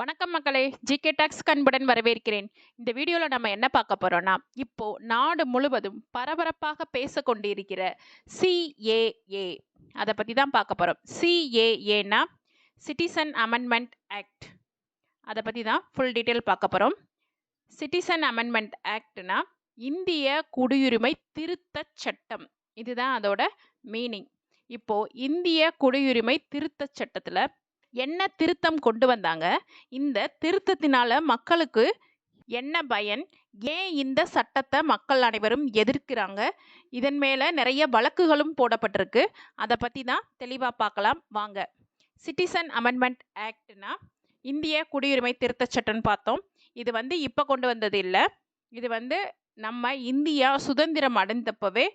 வணக்கம் மக்களே GK tax கண்புடன் வரவேற்கிறேன். இந்த வீடியோவில் நம்ம என்ன பார்க்க போகிறோன்னா இப்போ நாடு முழுவதும் பரபரப்பாக பேசக்கொண்டிருக்கிற சிஏஏ அதை பற்றி தான் பார்க்க போகிறோம் சிஏஏனா சிட்டிசன் அமெண்ட்மெண்ட் ஆக்ட் அதை பற்றி தான் ஃபுல் டீட்டெயில் பார்க்க போகிறோம் சிட்டிசன் அமெண்ட்மெண்ட் ஆக்ட்னா இந்திய குடியுரிமை திருத்தச் சட்டம். இதுதான் அதோட மீனிங் இப்போ இந்திய குடியுரிமை திருத்தச் சட்டத்தில் என்ன திருத்தம் கொண்டு வந்தாங்க? இந்த திருத்தத்தினால மக்களுக்கு என்ன பயன்? ஏன் இந்த சட்டத்தை மக்கள் அனைவரும் எதிர்க்கிறாங்க? இதன் மேலே நிறைய வழக்குகளும் போடப்பட்டிருக்கு. அதை பற்றி தான் தெளிவாக பார்க்கலாம். வாங்க. சிட்டிசன் அமெண்ட்மெண்ட் ஆக்ட்னா இந்திய குடியுரிமை திருத்த சட்டம்னு பார்த்தோம். இது வந்து இப்போ கொண்டு வந்தது இல்லை. இது வந்து நம்ம இந்தியா சுதந்திரம் அடைந்தப்பவே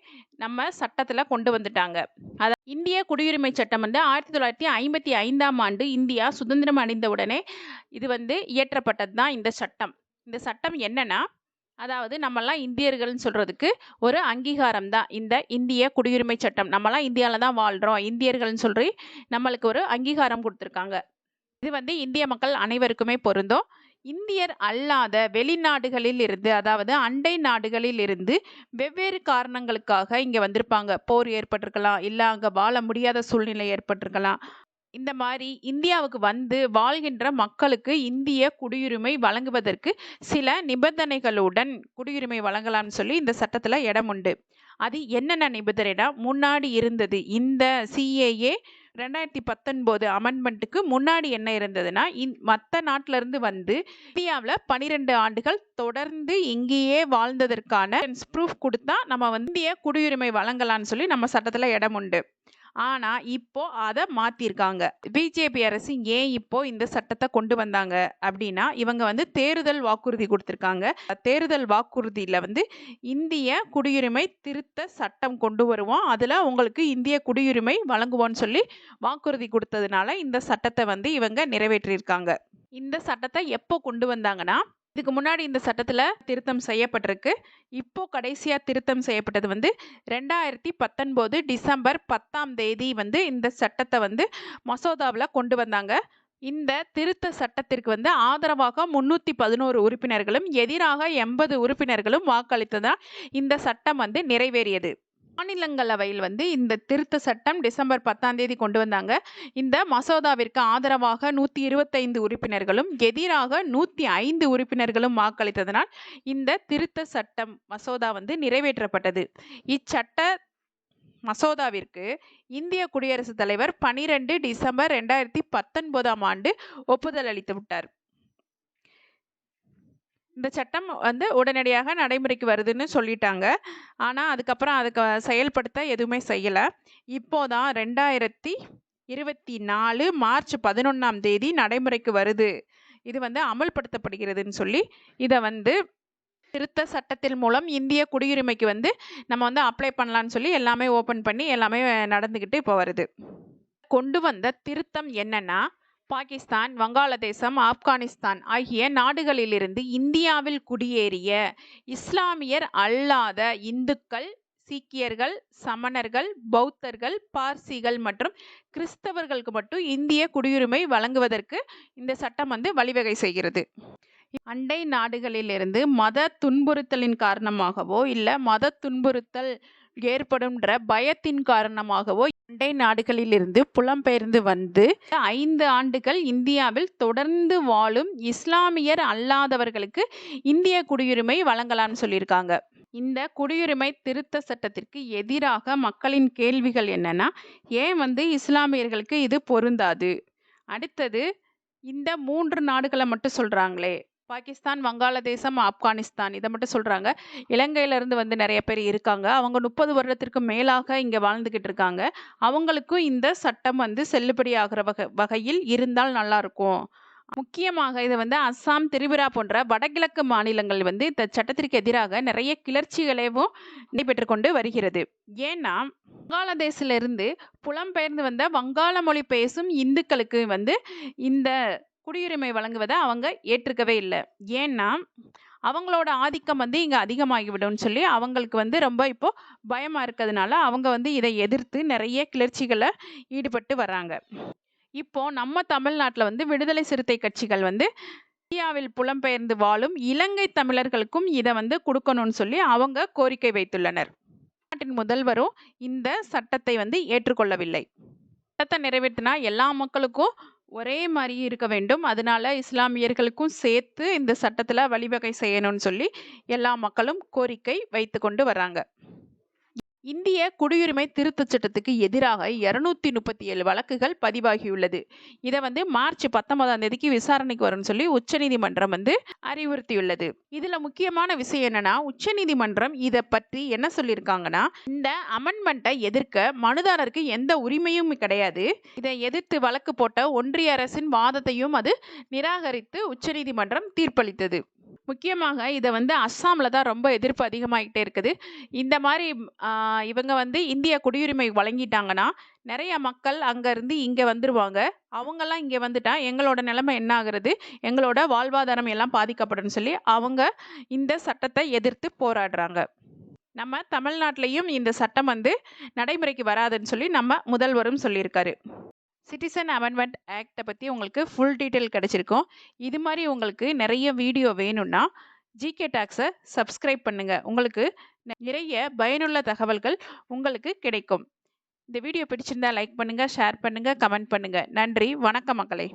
நம்ம சட்டத்தில் கொண்டு வந்துட்டாங்க. அத இந்திய குடியுரிமை சட்டம் வந்து ஆயிரத்தி தொள்ளாயிரத்தி ஐம்பத்தி ஐந்தாம் ஆண்டு இந்தியா சுதந்திரம் அடைந்த உடனே இது வந்து இயற்றப்பட்டது தான் இந்த சட்டம். இந்த சட்டம் என்னன்னா அதாவது நம்மலாம் இந்தியர்கள்னு சொல்கிறதுக்கு ஒரு அங்கீகாரம் தான் இந்த இந்திய குடியுரிமை சட்டம். நம்மலாம் இந்தியாவில் தான் வாழ்கிறோம் இந்தியர்கள்னு சொல்லி நம்மளுக்கு ஒரு அங்கீகாரம் கொடுத்துருக்காங்க. இது வந்து இந்திய மக்கள் அனைவருக்குமே பொருந்தும். இந்தியர் அல்லாத வெளிநாடுகளில் இருந்து அதாவது அண்டை நாடுகளில் இருந்து வெவ்வேறு காரணங்களுக்காக இங்கே வந்திருப்பாங்க. போர் ஏற்பட்டிருக்கலாம் இல்லை அங்கே வாழ முடியாத சூழ்நிலை ஏற்பட்டிருக்கலாம். இந்த மாதிரி இந்தியாவுக்கு வந்து வாழ்கின்ற மக்களுக்கு இந்திய குடியுரிமை வழங்குவதற்கு சில நிபந்தனைகளுடன் குடியுரிமை வழங்கலாம்னு சொல்லி இந்த சட்டத்தில் இடம் உண்டு. அது என்னென்ன நிபந்தனைனா முன்னாடி இருந்தது இந்த சிஏஏ ரெண்டாயிரத்தி பத்தொன்பது அமெண்ட்மெண்ட்டுக்கு முன்னாடி என்ன இருந்ததுன்னா இந் மற்ற நாட்டிலேருந்து வந்து இந்தியாவில் பனிரெண்டு ஆண்டுகள் தொடர்ந்து இங்கேயே வாழ்ந்ததற்கான ப்ரூஃப் கொடுத்தா நம்ம வந்து இந்திய குடியுரிமை வழங்கலாம்னு சொல்லி நம்ம சட்டத்தில் இடம் உண்டு. ஆனால் இப்போ அதை மாற்றிருக்காங்க பிஜேபி அரசு ஏன் இப்போ இந்த சட்டத்தை கொண்டு வந்தாங்க அப்படின்னா இவங்க வந்து தேர்தல் வாக்குறுதி கொடுத்துருக்காங்க. தேர்தல் வாக்குறுதியில் வந்து இந்திய குடியுரிமை திருத்த சட்டம் கொண்டு வருவோம். அதில் உங்களுக்கு இந்திய குடியுரிமை வழங்குவோம்னு சொல்லி வாக்குறுதி கொடுத்ததுனால இந்த சட்டத்தை வந்து இவங்க நிறைவேற்றியிருக்காங்க. இந்த சட்டத்தை எப்போ கொண்டு வந்தாங்கன்னா இதுக்கு முன்னாடி இந்த சட்டத்தில் திருத்தம் செய்யப்பட்டிருக்கு. இப்போது கடைசியாக திருத்தம் செய்யப்பட்டது வந்து ரெண்டாயிரத்தி பத்தொன்பது டிசம்பர் பத்தாம் தேதி வந்து இந்த சட்டத்தை வந்து மசோதாவில் கொண்டு வந்தாங்க. இந்த திருத்த சட்டத்திற்கு வந்து ஆதரவாக முன்னூற்றி பதினோரு உறுப்பினர்களும் எதிராக எண்பது உறுப்பினர்களும் வாக்களித்ததால் இந்த சட்டம் வந்து நிறைவேறியது. மாநிலங்களவையில் வந்து இந்த திருத்த சட்டம் டிசம்பர் பத்தாம் தேதி கொண்டு வந்தாங்க. இந்த மசோதாவிற்கு ஆதரவாக நூற்றி இருபத்தைந்து உறுப்பினர்களும் எதிராக நூற்றி ஐந்து உறுப்பினர்களும் வாக்களித்ததனால் இந்த திருத்த சட்டம் மசோதா வந்து நிறைவேற்றப்பட்டது. இச்சட்ட மசோதாவிற்கு இந்திய குடியரசுத் தலைவர் பனிரெண்டு டிசம்பர் ரெண்டாயிரத்தி பத்தொன்பதாம் ஆண்டு ஒப்புதல் அளித்து விட்டார். இந்த சட்டம் வந்து உடனடியாக நடைமுறைக்கு வருதுன்னு சொல்லிட்டாங்க. ஆனால் அதுக்கப்புறம் அதுக்கு செயல்படுத்த எதுவுமே செய்யலை. இப்போதான் ரெண்டாயிரத்தி இருபத்தி நாலு மார்ச் பதினொன்றாம் தேதி நடைமுறைக்கு வருது. இது வந்து அமல்படுத்தப்படுகிறதுன்னு சொல்லி இதை வந்து திருத்த சட்டத்தின் மூலம் இந்திய குடியுரிமைக்கு வந்து நம்ம வந்து அப்ளை பண்ணலான்னு சொல்லி எல்லாமே ஓப்பன் பண்ணி எல்லாமே நடந்துக்கிட்டு இப்போ வருது. கொண்டு வந்த திருத்தம் என்னன்னா பாகிஸ்தான் வங்காளதேசம் ஆப்கானிஸ்தான் ஆகிய நாடுகளிலிருந்து இந்தியாவில் குடியேறிய இஸ்லாமியர் அல்லாத இந்துக்கள் சீக்கியர்கள் சமணர்கள் பௌத்தர்கள் பார்சிகள் மற்றும் கிறிஸ்தவர்களுக்கு மட்டும் இந்திய குடியுரிமை வழங்குவதற்கு இந்த சட்டம் வந்து வழிவகை செய்கிறது. அண்டை நாடுகளிலிருந்து மத துன்புறுத்தலின் காரணமாகவோ இல்லை மத துன்புறுத்தல் ஏற்படும்ன்ற பயத்தின் காரணமாகவோ அண்டை நாடுகளிலிருந்து புலம்பெயர்ந்து வந்து ஐந்து ஆண்டுகள் இந்தியாவில் தொடர்ந்து வாழும் இஸ்லாமியர் அல்லாதவர்களுக்கு இந்திய குடியுரிமை வழங்கலாம்னு சொல்லியிருக்காங்க. இந்த குடியுரிமை திருத்த சட்டத்திற்கு எதிராக மக்களின் கேள்விகள் என்னன்னா ஏன் வந்து இஸ்லாமியர்களுக்கு இது பொருந்தாது? அடுத்தது இந்த மூன்று நாடுகளை மட்டும் சொல்கிறாங்களே பாகிஸ்தான் வங்காளதேசம் ஆப்கானிஸ்தான் இதை மட்டும் சொல்கிறாங்க இலங்கையிலேருந்து வந்து நிறைய பேர் இருக்காங்க. அவங்க முப்பது வருடத்திற்கு மேலாக இங்கே வாழ்ந்துக்கிட்டு இருக்காங்க. அவங்களுக்கும் இந்த சட்டம் வந்து செல்லுபடியாகிற வகை வகையில் இருந்தால் நல்லாயிருக்கும் முக்கியமாக இது வந்து அஸ்ஸாம் திரிபுரா போன்ற வடகிழக்கு மாநிலங்கள் வந்து இந்த சட்டத்திற்கு எதிராக நிறைய கிளர்ச்சிகளையும் நடைபெற்று கொண்டு வருகிறது. ஏன்னா வங்காளதேசிலிருந்து புலம்பெயர்ந்து வந்த வங்காள மொழி பேசும் இந்துக்களுக்கு வந்து இந்த குடியுரிமை வழங்குவதை அவங்க ஏற்றுக்கவே இல்லை ஏன்னா அவங்களோட ஆதிக்கம் வந்து இங்கே அதிகமாகிவிடும்னு சொல்லி அவங்களுக்கு வந்து ரொம்ப இப்போ பயமாக இருக்கிறதுனால அவங்க வந்து இதை எதிர்த்து நிறைய கிளர்ச்சிகளை ஈடுபட்டு வர்றாங்க இப்போ நம்ம தமிழ்நாட்டுல வந்து விடுதலை சிறுத்தை கட்சிகள் வந்து இந்தியாவில் புலம்பெயர்ந்து வாழும் இலங்கை தமிழர்களுக்கும் இத வந்து கொடுக்கணும்னு சொல்லி அவங்க கோரிக்கை வைத்துள்ளனர். நாட்டின் முதல்வரும் இந்த சட்டத்தை வந்து ஏற்றுக்கொள்ளவில்லை. சட்டத்தை நிறைவேற்றினா எல்லா மக்களுக்கும் ஒரே மாதிரி இருக்க வேண்டும். அதனால இஸ்லாமியர்களுக்கும் சேர்த்து இந்த சட்டத்தில் வழிவகை செய்யணும்னு சொல்லி எல்லா மக்களும் கோரிக்கை வைத்து கொண்டு வராங்க இந்திய குடியுரிமை திருத்தச் சட்டத்துக்கு எதிராக 237 வழக்குகள் பதிவாகியுள்ளது. இதை வந்து மார்ச் 19ஆம் தேதிக்கு விசாரணைக்கு வரும்னு சொல்லி உச்சநீதிமன்றம் வந்து அறிவுறுத்தியுள்ளது. இதுல முக்கியமான விஷயம் என்னன்னா, உச்சநீதிமன்றம் இதை பற்றி என்ன சொல்லியிருக்காங்கன்னா, இந்த அமெண்ட்மெண்ட்டை எதிர்க்க மனுதாரருக்கு எந்த உரிமையும் கிடையாது. இதை எதிர்த்து வழக்கு போட்ட ஒன்றிய அரசின் வாதத்தையும் அது நிராகரித்து உச்சநீதிமன்றம் தீர்ப்பளித்தது. முக்கியமாக இதை வந்து அஸ்ஸாமில் தான் ரொம்ப எதிர்ப்பு அதிகமாகிட்டே இருக்குது. இந்த மாதிரி இவங்க வந்து இந்திய குடியுரிமை வழங்கிட்டாங்கன்னா, நிறைய மக்கள் அங்கேருந்து இங்கே வந்துடுவாங்க அவங்கெல்லாம் இங்கே வந்துட்டால் வந்துட்டா எங்களோட நிலைமை என்ன ஆகுறது? எங்களோட வாழ்வாதாரம் எல்லாம் பாதிக்கப்படும்னு சொல்லி அவங்க இந்த சட்டத்தை எதிர்த்து போராடுறாங்க. நம்ம தமிழ்நாட்டிலையும் இந்த சட்டம் வந்து நடைமுறைக்கு வராதுன்னு சொல்லி நம்ம முதல்வரும் சொல்லியிருக்காரு. சிட்டிசன் அமெண்ட்மெண்ட் ஆக்டை பற்றி உங்களுக்கு ஃபுல் டீட்டெயில் கிடச்சிருக்கும் இது மாதிரி உங்களுக்கு நிறைய வீடியோ வேணும்னா, ஜிகே டாக்ஸை சப்ஸ்கிரைப் பண்ணுங்கள் உங்களுக்கு நிறைய பயனுள்ள தகவல்கள் உங்களுக்கு கிடைக்கும். இந்த வீடியோ பிடிச்சிருந்தா லைக் பண்ணுங்கள் ஷேர் பண்ணுங்கள் கமெண்ட் பண்ணுங்கள் நன்றி. வணக்கம் மக்களே!